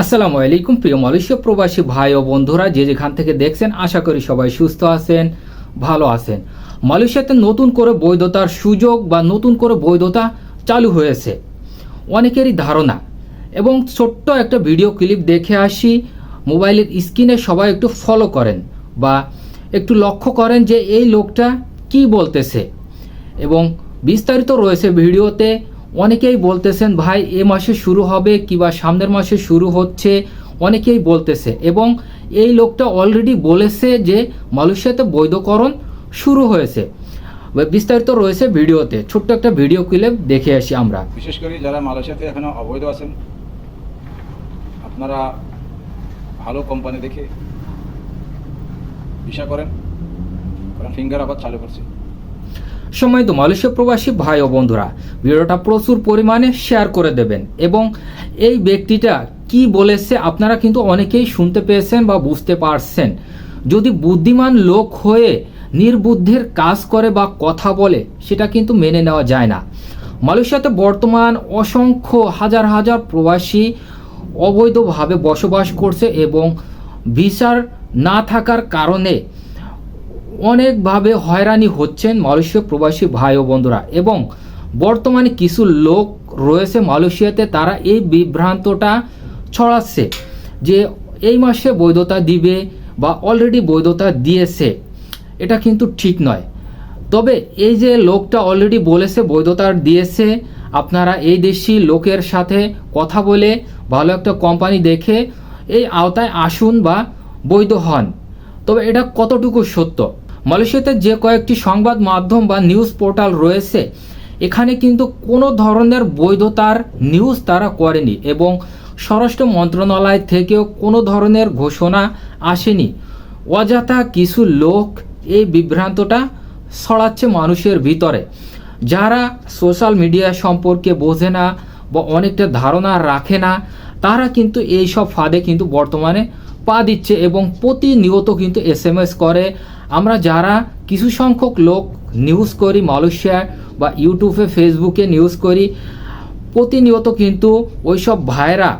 আসসালামু আলাইকুম, প্রিয় মালয়েশিয়া প্রবাসী ভাই ও বন্ধুরা, যে যেখান থেকে দেখছেন, আশা করি সবাই সুস্থ আছেন, ভালো আছেন। মালয়েশিয়াতে নতুন করে বৈধতার সুযোগ বা নতুন করে বৈধতা চালু হয়েছে। অনেকেরই ধারণা, এবং ছোট্ট একটা ভিডিও ক্লিপ দেখে আসি, মোবাইলের স্ক্রিনে সবাই একটু ফলো করেন বা একটু লক্ষ্য করেন যে এই লোকটা কি বলতেছে। এবং বিস্তারিত রয়েছে ভিডিওতে অনেকেই বলতেছেন, ভাই, এ মাসে শুরু হবে কিংবা সামনের মাসে শুরু হচ্ছে? অনেকেই বলতেছে এবং এই লোকটা অলরেডি বলেছে যে মালয়েশিয়াতে বৈধকরণ শুরু হয়েছে। বিস্তারিত রয়েছে ভিডিওতে। ছোট্ট একটা ভিডিও ক্লিপ দেখে আসি আমরা। বিশেষ করে যারা মালয়েশিয়াতে এখনও অবৈধ আছেন, আপনারা ভালো কোম্পানি দেখে ভিসা করেন ফিঙ্গার আবার চালু করছে। সময় তো মালয়েশিয়া প্রবাসী ভাই ও বন্ধুরা। ভিডিওটা প্রচুর পরিমাণে শেয়ার করে দেবেন এবং এই ব্যক্তিটা কি বলেছে আপনারা কিন্তু অনেকেই শুনতে পেয়েছেন বা বুঝতে পারছেন। যদি বুদ্ধিমান লোক হয়ে নির্বুদ্ধির কাজ করে বা কথা বলে, সেটা কিন্তু মেনে নেওয়া যায় না। মালয়েশিয়াতে বর্তমান অসংখ্য হাজার হাজার প্রবাসী অবৈধভাবে বসবাস করছে এবং ভিসার না থাকার কারণে অনেকভাবে হয়রানি হচ্ছেন মালয়েশীয় প্রবাসী ভাই ও বন্ধুরা এবং বর্তমানে কিছু লোক রয়েছে মালয়েশিয়াতে, তারা এই বিভ্রান্তটা ছড়াচ্ছে যে এই মাসে বৈধতা দিবে বা অলরেডি বৈধতা দিয়েছে। এটা কিন্তু ঠিক নয়। তবে এই যে লোকটা অলরেডি বলেছে বৈধতা দিয়েছে, আপনারা এই দেশি লোকের সাথে কথা বলে ভালো একটা কোম্পানি দেখে এই আওতায় আসুন বা বৈধ হন। তবে এটা কতটুকু সত্য? মালয়েশিয়াতে যে কয়েকটি সংবাদ মাধ্যম বা নিউজ পোর্টাল রয়েছে, এখানে কিন্তু কোনো ধরনের বৈধতার নিউজ তারা করেনি এবং স্বরাষ্ট্র মন্ত্রণালয় থেকেও কোনো ধরনের ঘোষণা আসেনি। অযথা কিছু লোক এই বিভ্রান্তটা ছড়াচ্ছে মানুষের ভিতরে। যারা সোশ্যাল মিডিয়া সম্পর্কে বোঝে না বা অনেকটা ধারণা রাখে না, তারা কিন্তু এই সব ফাঁদে কিন্তু বর্তমানে পা দিচ্ছে এবং প্রতিনিয়ত কিন্তু এস করে আমরা যারা কিছু সংখ্যক লোক নিউজ করি, মালয়েশিয়া বা ইউটিউবে ফেসবুকে নিউজ করি, প্রতিনিয়ত কিন্তু ওইসব ভাইরা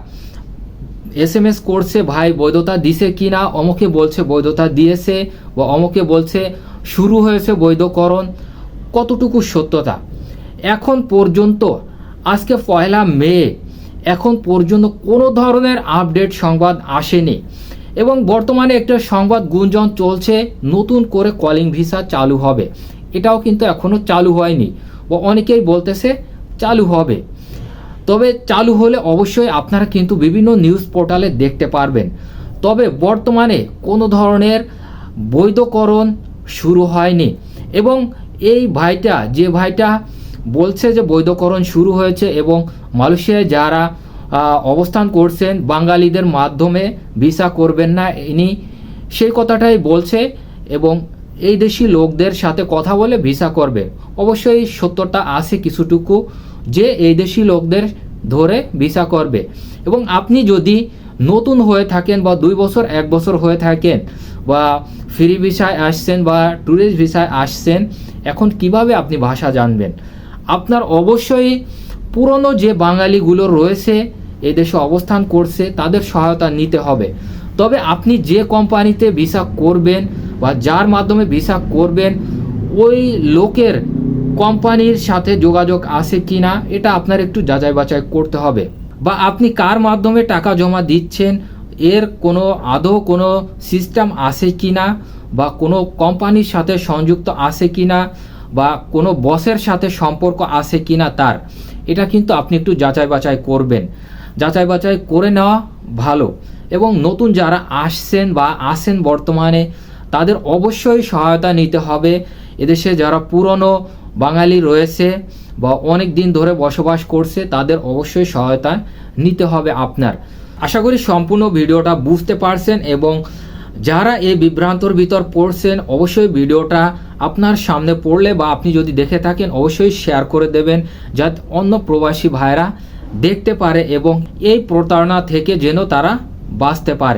এস এম এস করছে, ভাই, বৈধতা দিছে কি না অমুকে বলছে, বৈধতা দিয়েছে বা অমুকে বলছে, শুরু হয়েছে বৈধকরণ। কতটুকু সত্যতা? এখন পর্যন্ত, আজকে পয়লা মে, এখন পর্যন্ত কোনো ধরনের আপডেট সংবাদ আসেনি। এবং বর্তমানে একটা সংবাদ গুঞ্জন চলছে, নতুন করে কলিং ভিসা চালু হবে। এটাও কিন্তু এখনও চালু হয়নি। বা অনেকেই বলতেছে, চালু হবে। তবে চালু হলে অবশ্যই আপনারা কিন্তু বিভিন্ন নিউজ পোর্টালে দেখতে পারবেন। তবে বর্তমানে কোনো ধরনের বৈধকরণ শুরু হয়নি এবং এই ভাইটা, যে ভাইটা বলছে যে বৈধকরণ শুরু হয়েছে এবং মালয়েশিয়ায় যারা অবস্থান করছেন বাঙালিদের মাধ্যমে, ভিসা করবেন না ইনি। সেই কথাটাই বলছে এবং এই দেশি লোকদের সাথে কথা বলে ভিসা করবে। অবশ্যই সত্যটা আছে কিছুটুকু যে এই দেশি লোকদের ধরে ভিসা করবে। এবং আপনি যদি নতুন হয়ে থাকেন বা দুই বছর, এক বছর হয়ে থাকেন বা ফ্রি ভিসায় আসছেন বা ট্যুরিস্ট ভিসায় আসছেন, এখন কীভাবে আপনি ভাষা জানবেন? আপনার অবশ্যই পুরনো যে বাঙালিগুলো রয়েছে এই দেশে অবস্থান করছে, তাদের সহায়তা নিতে হবে। তবে আপনি যে কোম্পানিতে ভিসা করবেন বা যার মাধ্যমে ভিসা করবেন, ওই লোকের কোম্পানির সাথে যোগাযোগ আছে কি না এটা আপনার একটু যাচাই বাছাই করতে হবে। বা আপনি কার মাধ্যমে টাকা জমা দিচ্ছেন, এর কোনো আদৌ কোনো সিস্টেম আছে কি না বা কোনো কোম্পানির সাথে সংযুক্ত আছে কি না বা কোনো বসের সাথে সম্পর্ক আছে কি না তার, এটা কিন্তু আপনি একটু যাচাই বাছাই করবেন। যাচাই বাছাই করে নেওয়া ভালো। এবং নতুন যারা আসছেন বা আসেন বর্তমানে, তাদের অবশ্যই সহায়তা নিতে হবে। এদেশে যারা পুরনো বাঙালি রয়েছে বা অনেক দিন ধরে বসবাস করছে, তাদের অবশ্যই সহায়তা নিতে হবে আপনার। আশা করি সম্পূর্ণ ভিডিওটা বুঝতে পারছেন এবং যারা এই বিভ্রান্তর ভিতর পড়ছেন, অবশ্যই ভিডিওটা আপনার সামনে পড়লে বা আপনি যদি দেখে থাকেন, অবশ্যই শেয়ার করে দেবেন, যাতে অন্য প্রবাসী ভাইরা দেখতে পারে এবং এই প্রতারণা থেকে যেন তারা বাঁচতে পারে।